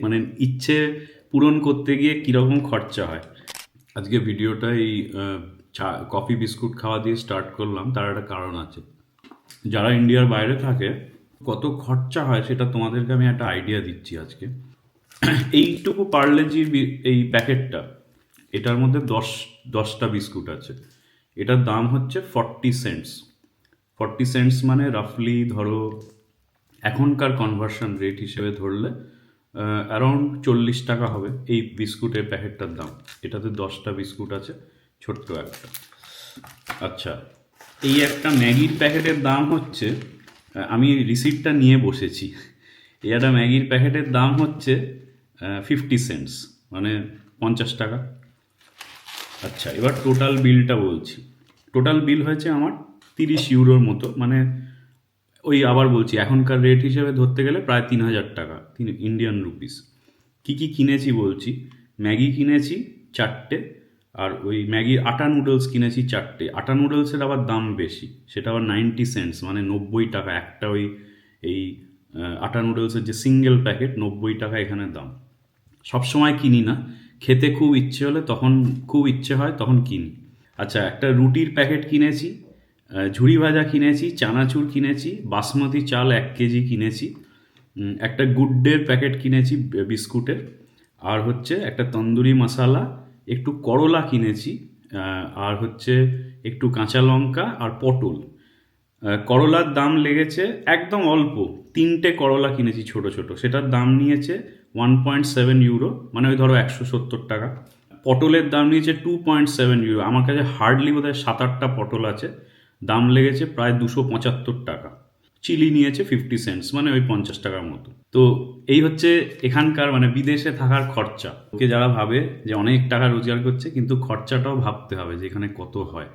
মানে ইচ্ছে পূরণ করতে গিয়ে কীরকম খরচা হয়? আজকে ভিডিওটা এই কফি, বিস্কুট খাওয়া দিয়ে স্টার্ট করলাম, তার একটা কারণ আছে। যারা ইন্ডিয়ার বাইরে থাকে, কত খরচা হয় সেটা তোমাদেরকে আমি একটা আইডিয়া দিচ্ছি আজকে। এইটুকু পার্লেজির বি- এই প্যাকেটটা, এটার মধ্যে দশ, দশটা বিস্কুট আছে। এটার দাম হচ্ছে ফর্টি সেন্টস ফর্টি সেন্টস মানে রাফলি ধরো, এখনকার কনভার্সন রেট হিসেবে ধরলে অ্যারাউন্ড চল্লিশ টাকা হবে এই বিস্কুটের প্যাকেটটার দাম। এটাতে দশটা বিস্কুট আছে, ছোট্ট একটা। আচ্ছা এই একটা ম্যাগির প্যাকেটের দাম হচ্ছে আমি রিসিপ্টটা নিয়ে বসেছি। এই একটা ম্যাগির প্যাকেটের দাম হচ্ছে ফিফটি সেন্টস মানে পঞ্চাশ টাকা। আচ্ছা এবার টোটাল বিলটা বলছি। টোটাল বিল হয়েছে আমার তিরিশ ইউরোর মতো মানে ওই আবার বলছি, এখনকার রেট হিসেবে ধরতে গেলে প্রায় তিন হাজার টাকা, তিন ইন্ডিয়ান রুপিস কী কী কিনেছি বলছি? ম্যাগি কিনেছি চারটে, আর ওই ম্যাগির আটা নুডলস কিনেছি চারটে। আটা নুডলসের আবার দাম বেশি, সেটা আবার নাইনটি সেন্টস মানে নব্বই টাকা। একটা ওই, এই আটা নুডলসের যে সিঙ্গেল প্যাকেট নব্বই টাকা এখানে দাম। সব সময় কিনি না। খেতে খুব ইচ্ছে হলে তখন, খুব ইচ্ছে হয় তখন কিনি। আচ্ছা একটা রুটির প্যাকেট কিনেছি ঝুড়ি ভাজা কিনেছি, চানাচুর কিনেছি, বাসমতি চাল এক কেজি কিনেছি একটা গুড ডের প্যাকেট কিনেছি বিস্কুটের, আর হচ্ছে একটা তন্দুরি মশালা, একটু করলা কিনেছি আর হচ্ছে একটু কাঁচা লঙ্কা আর পটল। করলার দাম লেগেছে একদম অল্প, তিনটে করলা কিনেছি ছোট ছোট, সেটার দাম নিয়েছে ওয়ান পয়েন্ট সেভেন ইউরো মানে ওই ধরো একশো সত্তর টাকা। পটলের দাম নিয়েছে টু পয়েন্ট সেভেন ইউরো আমার কাছে হার্ডলি বোধহয় সাত আটটা পটল আছে। দাম লেগেছে প্রায় দুশো পঁচাত্তর টাকা। চিলি নিয়েছে ফিফটি সেন্টস মানে ওই পঞ্চাশ টাকার মতো। তো এই হচ্ছে এখানকার মানে বিদেশে থাকার খরচা। ওকে যারা ভাবে যে অনেক টাকা রোজগার করছে, কিন্তু খরচাটাও ভাবতে হবে যে এখানে কত হয়।